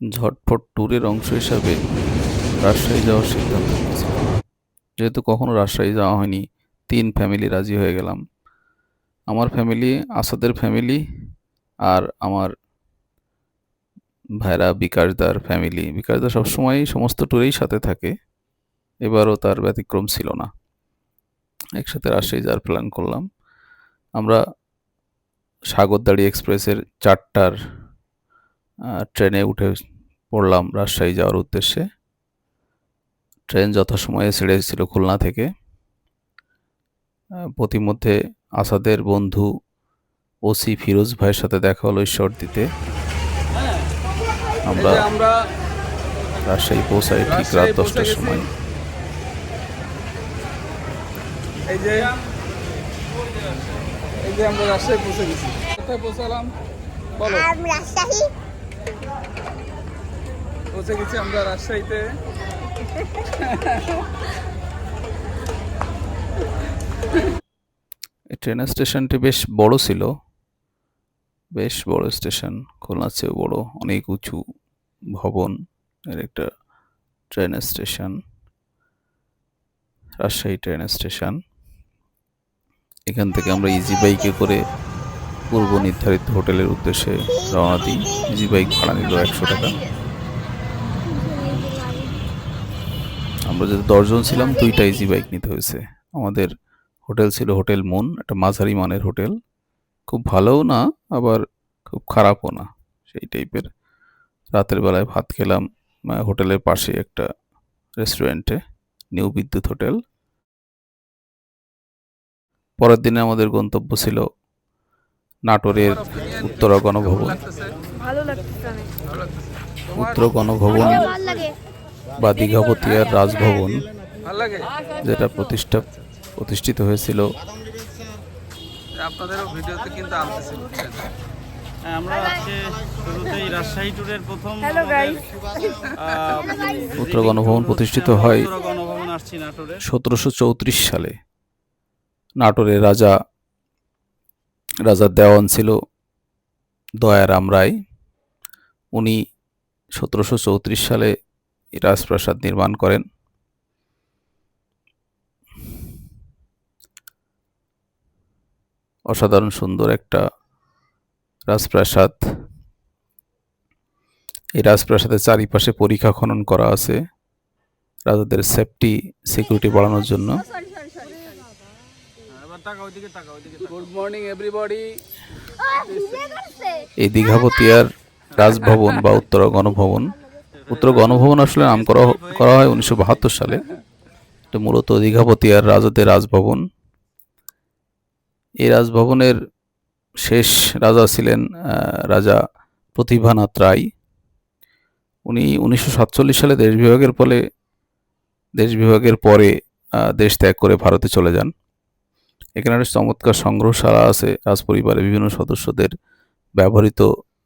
ঝটফট ট্যুরের অংশ হিসাবে রাজশাহী যাওয়ার সিদ্ধান্ত নিয়েছিলাম যেহেতু কখনো রাজশাহী যাওয়া হয়নি, তিন ফ্যামিলি রাজি হয়ে গেলাম। আমার ফ্যামিলি আসাদের ফ্যামিলি আর আমার ভাইরা বিকাশদার ফ্যামিলি বিকাশদা সবসময়ই সমস্ত ট্যুরেই সাথে থাকে, এবারও তার ব্যতিক্রম ছিল না। একসাথে রাজশাহী যাওয়ার প্ল্যান করলাম। আমরা সাগরদাড়ি এক্সপ্রেসের চারটার ট্রেনে উঠে পড়লাম রাজশাহী যাওয়ার উদ্দেশ্যে। ট্রেন যথাসময়ে ছেড়েছিল খুলনা থেকে। পথিমধ্যে আসাদের বন্ধু ওসি ফিরোজ ভাইয়ের সাথে দেখা হলো ঈশ্বর দিতে আমরা রাজশাহী পৌঁছাই ঠিক রাত দশটার সময়। এই যে এই যে আমরা রাজশাহী পৌঁছে গেছি। কোথায় পৌঁছালাম? বলো। রাজশাহী। পৌঁছে গেছি আমরা রাজশাহীতে। ট্রেন স্টেশনটি বেশ বড় ছিল। বেশ বড় স্টেশন, খুলনার চেয়েও বড়, অনেক উঁচু ভবন এর একটা train station, Rajshahi train station. এখান থেকে আমরা ইজি বাইকে করে পূর্ব নির্ধারিত হোটেলের উদ্দেশ্যে রওনা দিই। ইজি বাইক ভাড়া নিল একশো টাকা। আমরা যদি দশজন ছিলাম দুইটা ইজি বাইক নিতে হয়েছে। আমাদের হোটেল ছিল হোটেল মুন, একটা মাঝারি মানের হোটেল। খুব ভালোও না, আবার খুব খারাপও না, সেই টাইপের। রাতের বেলায় ভাত খেলাম হোটেলের পাশে একটা রেস্টুরেন্টে, নিউ বিদ্যুৎ হোটেল। পরের দিনে আমাদের গন্তব্য ছিল নাটোরের উত্তরা গণভবন। উত্তর গণভবন বা দীঘাপতিয়ার রাজভবন যেটা প্রতিষ্ঠা প্রতিষ্ঠিত হয়েছিল। আপনাদেরও ভিডিওতে কিন্তু আনতেছি হ্যাঁ, আমরা আজকে শুরুতেই রাজশাহী ট্যুরের প্রথম উত্তর গণভবন প্রতিষ্ঠিত হয় সতেরোশো চৌত্রিশ সালে। নাটোরের রাজা রাজার দেওয়ান ছিল দয়ারাম রায়। উনি সতেরোশো চৌত্রিশ সালে রাজপ্রাসাদ নির্মাণ করেন। অসাধারণ সুন্দর একটা রাজপ্রাসাদ। এই রাজপ্রাসাদের চারিপাশে পরীক্ষা খনন করা আছে রাজাদের সেফটি সিকিউরিটি বাড়ানোর জন্য এবার টাকা ওইদিকে টাকা ওইদিকে তাকাও। গুড মর্নিং এভরিবডি এই দীঘাপতিয়ার রাজভবন বা উত্তর গণভবন। উত্তর গণভবন আসলে নাম করা করা হয় উনিশশো বাহাত্তর সালে। এটা মূলত দীঘাপতিয়ার রাজাদের রাজভবন। এই রাজভবনের শেষ রাজা ছিলেন রাজা প্রতিভানাথ রায়। উনি উনিশশো সাতচল্লিশ সালে দেশ বিভাগের ফলে দেশ বিভাগের পরে আহ, দেশ ত্যাগ করে ভারতে চলে যান। এখানে একটা চমৎকার সংগ্রহশালা আছে, রাজপরিবারের বিভিন্ন সদস্যদের ব্যবহৃত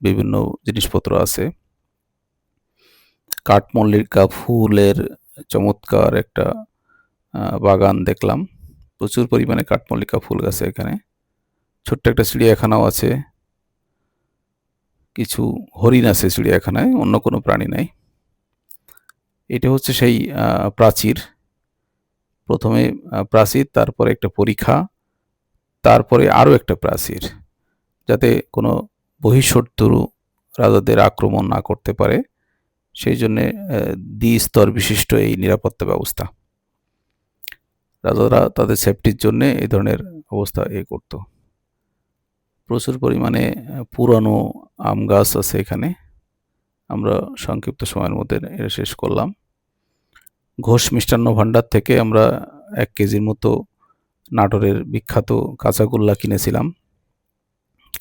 বিভিন্ন জিনিসপত্র আছে। কাঠমল্লিকা ফুলের চমৎকার একটা বাগান দেখলাম। প্রচুর পরিমাণে কাঠমল্লিকা ফুল গাছে এখানে। ছোট্ট একটা চিড়িয়াখানাও আছে। কিছু হরিণ আছে চিড়িয়াখানায়, অন্য কোনো প্রাণী নাই। এটা হচ্ছে সেই প্রাচীর। প্রথমে প্রাচীর, তারপরে একটা পরীক্ষা। তারপরে আরও একটা প্রাচীর, যাতে কোনো বহিঃশত্রু রাজাদের আক্রমণ না করতে পারে। সেই জন্যে দ্বিস্তর বিশিষ্ট এই নিরাপত্তা ব্যবস্থা। রাজারা তাদের সেফটির জন্যে এই ধরনের অবস্থা এ করত। প্রচুর পরিমাণে পুরানো আম গাছ আছে এখানে। আমরা সংক্ষিপ্ত সময়ের মধ্যে এটা শেষ করলাম। ঘোষ মিষ্টান্ন ভাণ্ডার থেকে আমরা এক কেজির মতো নাটোরের বিখ্যাত কাঁচাগোল্লা কিনেছিলাম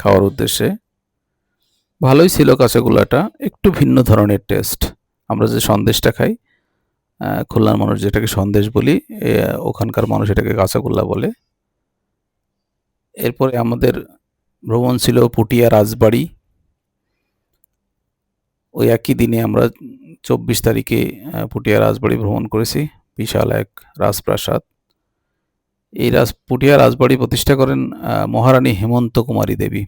খাওয়ার উদ্দেশ্যে। ভালোই ছিল কাঁচাগোল্লাটা, একটু ভিন্ন ধরনের টেস্ট আমরা যে সন্দেশটা খাই খুলনার মানুষ যেটাকে সন্দেশ বলি ওখানকার মানুষ এটাকে কাঁচাগোল্লা বলে। এরপরে আমাদের ভ্রমণ ছিল পুটিয়া রাজবাড়ি। ওই একই দিনে আমরা চব্বিশ তারিখে পুটিয়া রাজবাড়ি ভ্রমণ করেছি। বিশাল এক রাজপ্রাসাদ। এই রাজ, পুটিয়া রাজবাড়ি প্রতিষ্ঠা করেন মহারানী হেমন্ত কুমারী দেবী।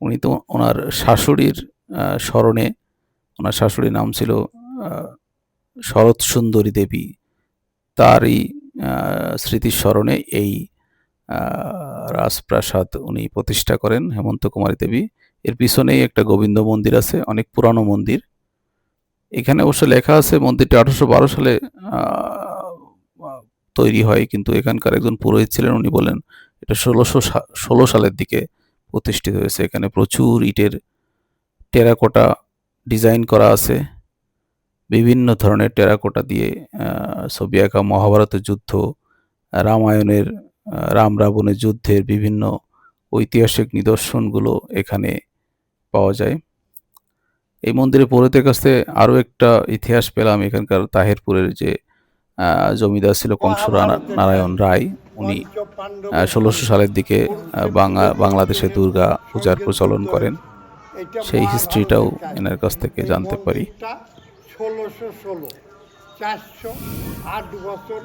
উনি তো ওনার শাশুড়ির স্মরণে, ওনার শাশুড়ির নাম ছিল শরৎ সুন্দরী দেবী। তারই স্মৃতির স্মরণে এই রাজপ্রাসাদ উনি প্রতিষ্ঠা করেন, হেমন্ত কুমারী দেবী। এর পিছনেই একটা গোবিন্দ মন্দির আছে, অনেক পুরানো মন্দির। এখানে অবশ্য লেখা আছে মন্দিরটা আঠারোশো সালে তৈরি হয়, কিন্তু এখানকার একজন পুরোহিত ছিলেন, উনি বলেন, এটা ষোলোশো ষোলো সালের দিকে প্রতিষ্ঠিত হয়েছে। এখানে প্রচুর ইটের টেরাকোটা ডিজাইন করা আছে। বিভিন্ন ধরনের টেরাকোটা দিয়ে ছবি আঁকা মহাভারতের যুদ্ধ, রামায়ণের রাম রাবণের যুদ্ধের বিভিন্ন ঐতিহাসিক নিদর্শনগুলো এখানে পাওয়া যায়। এই মন্দিরে পুরোহিতের কাছ আরও একটা ইতিহাস পেলাম এখানকার তাহেরপুরের যে জমিদার ছিল কংসরা নারায়ণ রায়। উনি ষোলোশো সালের দিকে বাংলা বাংলাদেশে দুর্গা পূজার প্রচলন করেন। সেই হিস্ট্রিটাও এনার কাছ থেকে জানতে পারি। ষোলোশো ষোলো চারশো আট বছর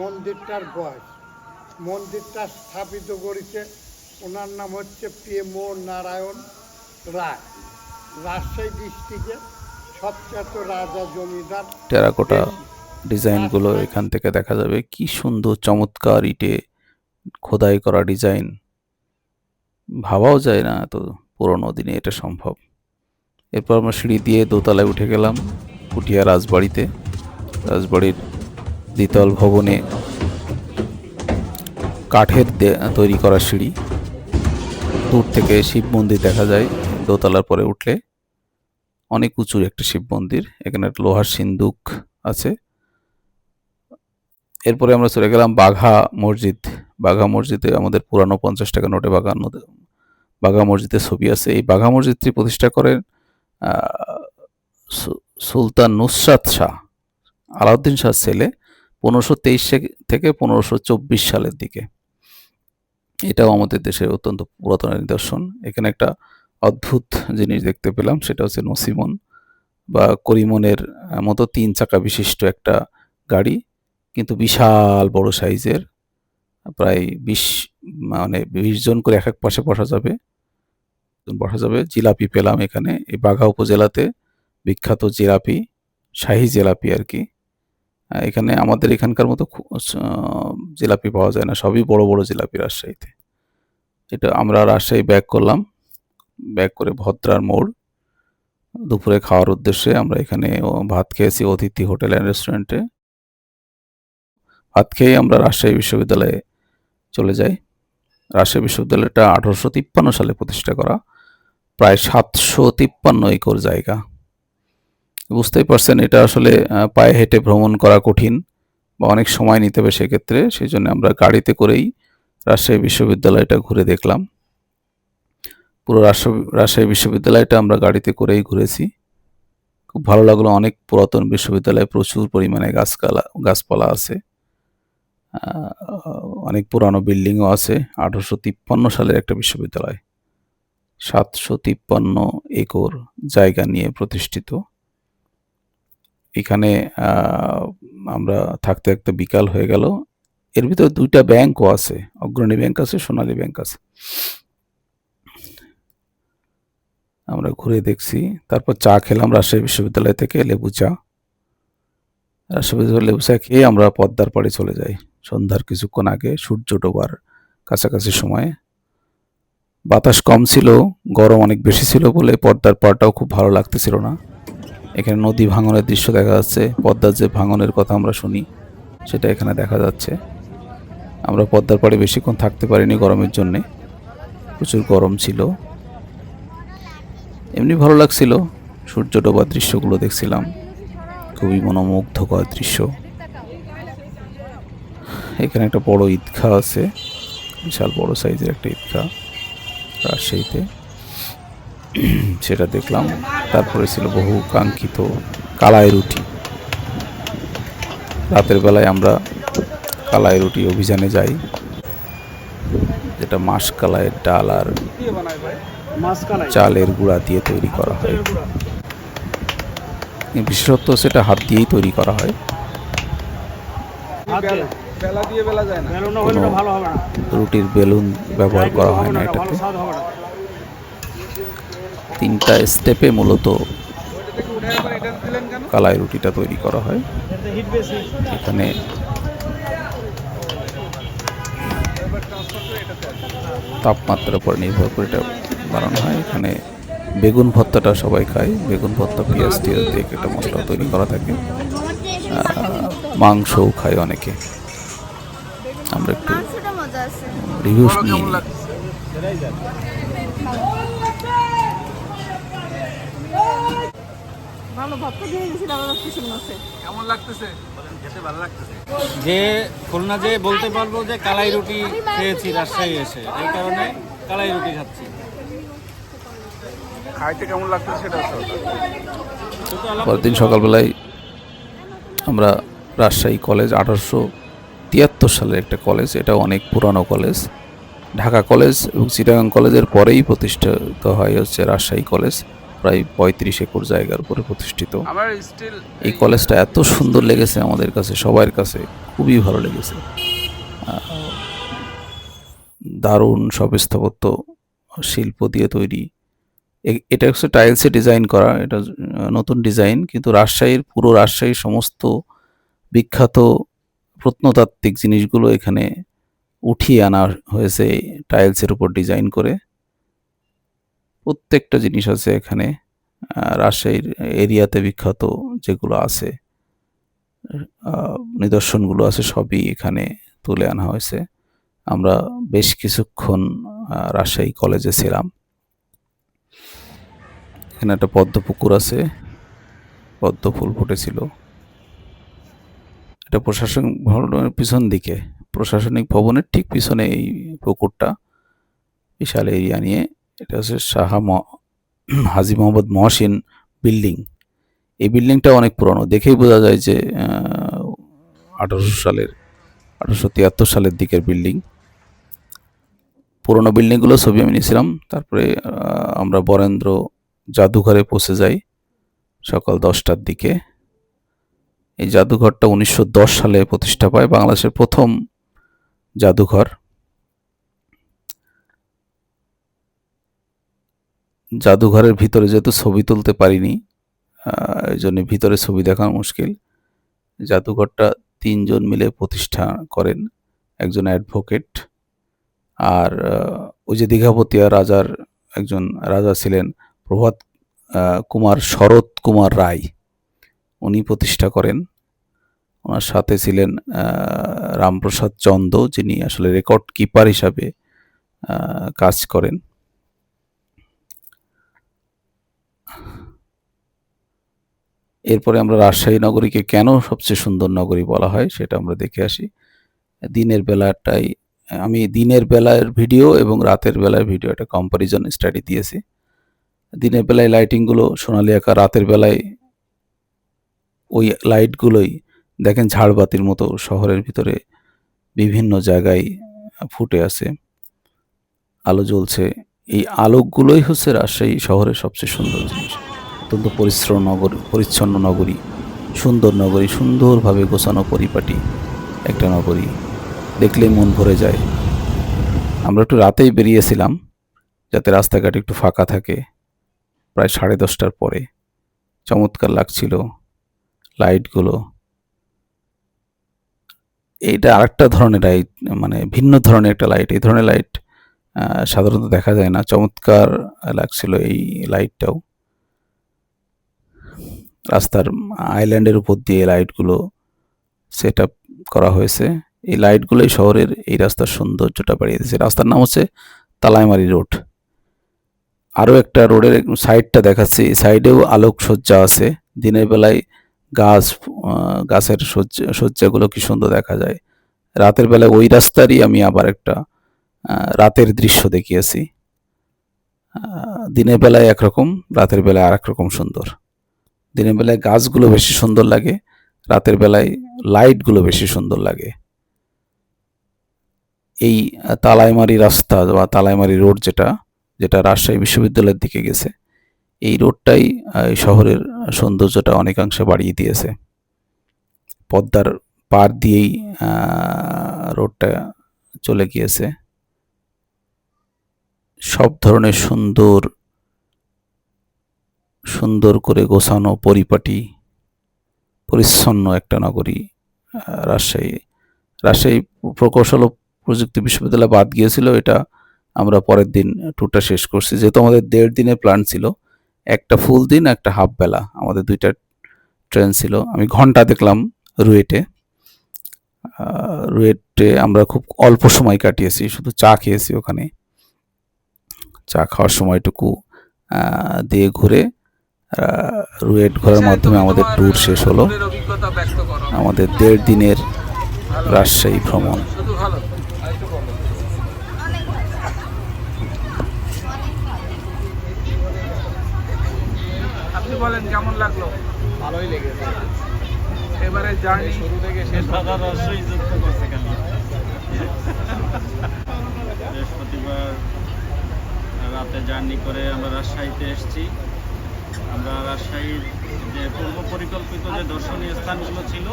মন্দিরটার বয়স। মন্দিরটা স্থাপিত করেছে ওনার নাম হচ্ছে প্রেম নারায়ণ রায়। রাজশাহী ডিস্ট্রিক্টে সবচেয়ে রাজা জমিদার টেরাকোটা ডিজাইনগুলো এখান থেকে দেখা যাবে। কি সুন্দর চমৎকার ইটে খোদাই করা ডিজাইন। ভাবাও যায় না এত পুরোনো দিনে এটা সম্ভব। এরপর আমরা সিঁড়ি দিয়ে দোতলায় উঠে গেলাম পুঠিয়া রাজবাড়িতে। রাজবাড়ির দ্বিতল ভবনে কাঠের তৈরি করা সিঁড়ি। দূর থেকে শিব মন্দির দেখা যায়। দোতলার পরে উঠলে অনেক উঁচুর একটা শিব মন্দির। এখানে একটা লোহার সিন্দুক আছে। এরপরে আমরা চলে গেলাম বাঘা মসজিদ। বাঘা মসজিদে আমাদের পুরানো পঞ্চাশ টাকা নোটে বাঘা বাঘা মসজিদের ছবি আছে। এই বাঘা মসজিদটি প্রতিষ্ঠা করেন সুলতান নুসরাত শাহ, আলাউদ্দিন শাহ ছেলে, পনেরোশো তেইশ থেকে পনেরোশো চব্বিশ সালের দিকে। এটাও আমাদের দেশের অত্যন্ত পুরাতন নিদর্শন। এখানে একটা অদ্ভুত জিনিস দেখতে পেলাম, সেটা হচ্ছে নসিমন বা করিমনের মতো তিন চাকা বিশিষ্ট একটা গাড়ি। কিন্তু বিশাল বড় সাইজের, প্রায় বিশ মানে বিশ জন করে এক এক পাশে বসা যাবে। বসা যাবে, জিলাপি পেলাম এখানে। এই বাঘা উপজেলাতে বিখ্যাত জিলাপি, শাহী জিলাপি আর কি। এখানে আমাদের এখানকার মতো জিলাপি পাওয়া যায় না। সবই বড় বড় জিলাপি রাজশাহীতে। এটা আমরা রাজশাহী ব্যাক করলাম। ব্যাক করে ভদ্রার মোড়। দুপুরে খাওয়ার উদ্দেশ্যে আমরা এখানে ভাত খেয়েছি অতিথি হোটেল অ্যান্ড রেস্টুরেন্টে। ভাত খেয়ে আমরা রাজশাহী বিশ্ববিদ্যালয়ে চলে যাই। রাজশাহী বিশ্ববিদ্যালয়টা আঠারোশো তিপ্পান্ন সালে প্রতিষ্ঠা করা। প্রায় সাতশো তিপ্পান্ন একর জায়গা। বুঝতেই পারছেন, এটা আসলে পায়ে হেঁটে ভ্রমণ করা কঠিন বা অনেক সময় নিতে হবে সেক্ষেত্রে। সেই জন্য আমরা গাড়িতে করেই রাজশাহী বিশ্ববিদ্যালয়টা ঘুরে দেখলাম। পুরো রাজশাহী বিশ্ববিদ্যালয়টা আমরা গাড়িতে করেই ঘুরেছি। খুব ভালো লাগল, অনেক পুরাতন বিশ্ববিদ্যালয়ে প্রচুর পরিমাণে গাছপালা গাছপালা আছে। অনেক পুরানো বিল্ডিংও আছে। আঠারোশো তিপ্পান্ন সালের একটা বিশ্ববিদ্যালয়। সাতশো তিপ্পান্ন একর জায়গা নিয়ে প্রতিষ্ঠিত। এখানে আমরা থাকতে থাকতে বিকাল হয়ে গেল। এর ভিতরে দুইটা ব্যাংকও আছে। অগ্রণী ব্যাংক আছে, সোনালী ব্যাংক আছে। আমরা ঘুরে দেখছি। তারপর চা খেলাম রাজশাহী বিশ্ববিদ্যালয় থেকে লেবু চা। রাজশাহী বিশ্ববিদ্যালয় লেবু চা খেয়ে আমরা পদ্মার পাড়ে চলে যাই। সন্ধ্যার কিছুক্ষণ আগে সূর্য ডোবার কাছাকাছি সময়ে। বাতাস কম ছিল, গরম অনেক বেশি ছিল বলে পদ্মার পাড়টাও খুব ভালো লাগতেছিল না। এখানে নদী ভাঙনের দৃশ্য দেখা যাচ্ছে, পদ্মার যে ভাঙনের কথা আমরা শুনি, সেটা এখানে দেখা যাচ্ছে। আমরা পদ্মার পাড়ে বেশিক্ষণ থাকতে পারিনি গরমের জন্যে, প্রচুর গরম ছিল। এমনি ভালো লাগছিল, সূর্য ডোবার দৃশ্যগুলো দেখছিলাম, খুবই মনোমুগ্ধকর দৃশ্য। এখানে একটা বড় ঈদগাহ আছে, বিশাল বড় সাইজের একটা ঈদগাহ, রাজশাহীতে। সেটা দেখলাম। তারপরে ছিল বহু কাঙ্ক্ষিত কালাই রুটি। রাতের বেলায় আমরা কালাই রুটি অভিযানে যাই। যেটা মাস কালাইয়ের ডাল আর চালের গুঁড়া দিয়ে তৈরি করা হয়। বিশেষত সেটা হাত দিয়েই তৈরি করা হয়। বেলা বেলা দিয়ে বেলা যায় না। বেলুন হলে তো ভালো হবে না। রুটির বেলুন ব্যবহার করা হয় না এটাতে। তিনটা স্টেপে মূলত কালাই রুটিটা তৈরি করা হয়। এখানে তাপমাত্রার উপর নির্ভর করে এটা বানানো হয়। এখানে বেগুন ভর্তাটা সবাই খায়। বেগুন ভর্তা পেঁয়াজ টিয়াজ দিয়ে একটা মশলা তৈরি করা থাকে। মাংসও খায় অনেকে। আমরা একটু মাংসটা মজা আছে। রিভিউ বলো নিয়ে যে খুলনা যে বলতে পারব যে কালাই রুটি খেয়েছি রাজশাহী এসে। এই কারণে কালাই রুটি খাচ্ছি। খাইতে কেমন লাগতেছে সেটা পরের দিন সকালবেলায় আমরা রাজশাহী কলেজ আঠারোশো তিয়াত্তর সালের একটা কলেজ এটা অনেক পুরানো কলেজ ঢাকা কলেজ এবং চিটাগাং কলেজের পরেই প্রতিষ্ঠিত হয় হচ্ছে রাজশাহী কলেজ প্রায় পঁয়ত্রিশ একর জায়গার উপরে প্রতিষ্ঠিত। এই কলেজটা এত সুন্দর লেগেছে আমাদের কাছে সবার কাছে খুবই ভালো লেগেছে। দারুণ সব স্থাপত্য শিল্প দিয়ে তৈরি। এটা হচ্ছে টাইলসে ডিজাইন করা এটা নতুন ডিজাইন কিন্তু রাজশাহীর পুরো রাজশাহীর সমস্ত বিখ্যাত প্রত্নতাত্ত্বিক জিনিসগুলো এখানে উঠিয়ে আনা হয়েছে, টাইলসের উপর ডিজাইন করে। প্রত্যেকটা জিনিস আছে এখানে রাজশাহীর এরিয়াতে বিখ্যাত যেগুলো আছে নিদর্শনগুলো আছে সবই এখানে তুলে আনা হয়েছে। আমরা বেশ কিছুক্ষণ রাজশাহী কলেজে ছিলাম। এখানে একটা পদ্ম পুকুর আছে পদ্ম ফুল ফুটেছিল। এটা প্রশাসনিক ভবনের পিছন দিকে, প্রশাসনিক ভবনের ঠিক পিছনে এই পুকুরটা, বিশাল এরিয়া নিয়ে। এটা হচ্ছে শাহ হাজী মোহাম্মদ মহসিন বিল্ডিং। এই বিল্ডিংটা অনেক পুরনো। দেখেই বোঝা যায় যে আঠারোশো সালের, আঠারোশো তিয়াত্তর সালের দিকের বিল্ডিং। পুরনো বিল্ডিংগুলো ছবি আমি নিয়েছিলাম। তারপরে আমরা বরেন্দ্র জাদুঘরে পৌঁছে যাই সকাল দশটার দিকে। এই জাদুঘরটা উনিশশো দশ সালে প্রতিষ্ঠা পায়, বাংলাদেশের প্রথম জাদুঘর। জাদুঘরের ভিতরে যেহেতু ছবি তুলতে পারিনি এই জন্য ভিতরে ছবি দেখা মুশকিল। জাদুঘরটা তিনজন মিলে প্রতিষ্ঠা করেন একজন অ্যাডভোকেট আর ওই যে দীঘাপতিয়া রাজার একজন রাজা ছিলেন প্রভাত কুমার শরৎ কুমার রায়। উনি প্রতিষ্ঠা করেন। ওনার সাথে ছিলেন রামপ্রসাদ চন্দ, যিনি আসলে রেকর্ড কিপার হিসাবে কাজ করেন। এরপরে আমরা রাজশাহী নগরীকে কেন সবচেয়ে সুন্দর নগরী বলা হয় সেটা আমরা দেখে আসি। দিনের বেলাটাই, আমি দিনের বেলার ভিডিও এবং রাতের বেলার ভিডিও একটা কম্পারিজন স্টাডি দিয়েছি। দিনের বেলায় লাইটিংগুলো সোনালি আঁকা, রাতের বেলায় ওই লাইটগুলোই দেখেন ঝাড়বাতির মতো শহরের ভিতরে বিভিন্ন জায়গায় ফুটে আছে। আলো জ্বলছে। এই আলোকগুলোই হচ্ছে রাজশাহী শহরের সবচেয়ে সুন্দর জিনিস। অত্যন্ত পরিশ্রম নগরী, পরিচ্ছন্ন নগরী, সুন্দর নগরী, সুন্দরভাবে গোছানো পরিপাটি একটা নগরী। দেখলেই মন ভরে যায়। আমরা একটু রাতেই বেরিয়েছিলাম, যাতে রাস্তাঘাট একটু ফাঁকা থাকে। প্রায় সাড়ে দশটার পরে। চমৎকার লাগছিল। লাইটগুলো। এইটা আরেকটা ধরনের লাইট মানে ভিন্ন ধরনের একটা লাইট এই ধরনের লাইট সাধারণত দেখা যায় না। চমৎকার লাগছিল এই লাইটটাও রাস্তার আইল্যান্ডের উপর দিয়ে লাইটগুলো সেট আপ করা হয়েছে। এই লাইটগুলোই শহরের এই রাস্তার সৌন্দর্যটা বাড়িয়ে দিয়েছে। রাস্তার নাম হচ্ছে তালাইমারি রোড। আরও একটা রোডের সাইডটা দেখাচ্ছে। এই সাইডেও আলোকসজ্জা আছে। দিনের বেলায় গাছ গাছের সজ্জা, সজ্জাগুলো কি সুন্দর দেখা যায়। রাতের বেলায় ওই রাস্তারই আমি আবার একটা রাতের দৃশ্য দেখিয়েছি। দিনের বেলায় একরকম, রাতের বেলায় আর রকম সুন্দর। দিনের বেলায় গাছগুলো বেশি সুন্দর লাগে, রাতের বেলায় লাইটগুলো বেশি সুন্দর লাগে। এই তালাইমারি রাস্তা বা তালাইমারি রোড যেটা যেটা রাজশাহী বিশ্ববিদ্যালয়ের দিকে গেছে এই রোডটাই শহরের সৌন্দর্যটা অনেকাংশে বাড়িয়ে দিয়েছে। পদ্মার পার দিয়েই রোডটা চলে গিয়েছে। সব ধরনের সুন্দর সুন্দর করে গোছানো পরিপাটি, পরিচ্ছন্ন একটা নগরী রাজশাহী। রাজশাহী প্রকৌশল ও প্রযুক্তি বিশ্ববিদ্যালয় বাদ গিয়েছিল, এটা আমরা পরের দিন ট্যুরটা শেষ করছি। যেহেতু আমাদের দেড় দিনের প্ল্যান ছিল একটা ফুল দিন একটা হাফ বেলা। আমাদের দুইটা ট্রেন ছিল। আমি ঘণ্টা দেখলাম রুয়েটে। রুয়েটে আমরা খুব অল্প সময় কাটিয়েছি শুধু চা খেয়েছি ওখানে। চা খাওয়ার সময়টুকু দিয়ে ঘুরে রুয়েট ঘোরার মাধ্যমে আমাদের ট্যুর শেষ হলো। আমাদের দেড় দিনের রাজশাহী ভ্রমণ শুধু ভালো আরেকটু বলো আপনি বলেন কেমন লাগল? ভালোই লেগেছে। এবারে জার্নি শুরু থেকে শেষ দাদা রসই যুক্ত করছে খালি বৃহস্পতিবার রাতে জার্নি করে আমরা রাজশাহীতে এসেছি। আমরা রাজশাহীর যে পূর্ব পরিকল্পিত যে দর্শনীয় স্থানগুলো ছিল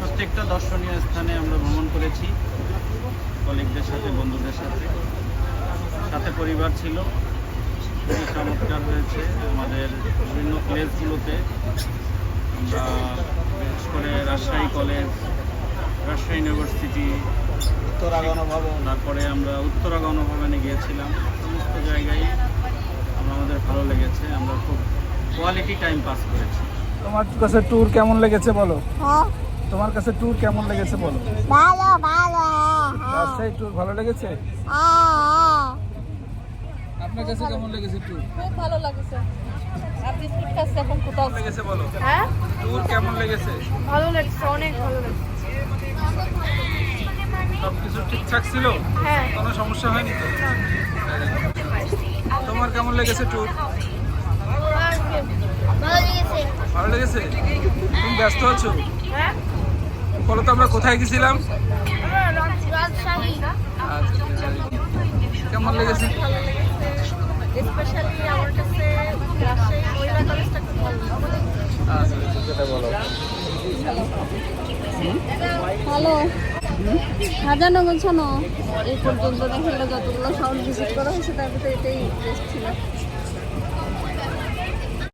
প্রত্যেকটা দর্শনীয় স্থানে আমরা ভ্রমণ করেছি। কলিগদের সাথে বন্ধুদের সাথে। সাথে পরিবার ছিল। খুবই চমৎকার হয়েছে। আমাদের বিভিন্ন প্লেসগুলোতে আমরা বিশেষ করে রাজশাহী কলেজ রাজশাহী ইউনিভার্সিটি তারপরে আমরা উত্তরা গণভবনে গিয়েছিলাম। সমস্ত জায়গায় আমরা আমাদের ভালো লেগেছে। আমরা খুব কোয়ালিটি টাইম পাস করেছি। তোমার কাছে ট্যুর কেমন লেগেছে বলো? হ্যাঁ। তোমার কাছে ট্যুর কেমন লেগেছে বলো? ভালো ভালো রাজশাহী ট্যুর ভালো লেগেছে? হ্যাঁ। আপনার কাছে কেমন লেগেছে ট্যুর খুব ভালো লাগছে। আপনি ঠিক আছে এখন কোথাও? লেগেছে বলো? হ্যাঁ? ট্যুর কেমন লেগেছে? ভালো লাগছে অনেক ভালো লাগছে। সব কিছু ঠিকঠাক ছিল? হ্যাঁ। কোনো সমস্যা হয়নি তো? তোমার কেমন লেগেছে ট্যুর ভালো লেগেছে। তুমি ব্যস্ত আছো? হ্যাঁ? বলো তো আমরা কোথায় গেছিলাম? রাজশাহী। আচ্ছা, কেমন লেগেছে? স্পেশালি আমার কাছে রাজশাহী মহিলা কলেজটা খুব ভালো। হ্যালো। এই পর্যন্ত দেখা গেলো যতগুলো শহর ভিজিট করা হয়েছে তার ভিতরে এটাই বেস্ট ছিল।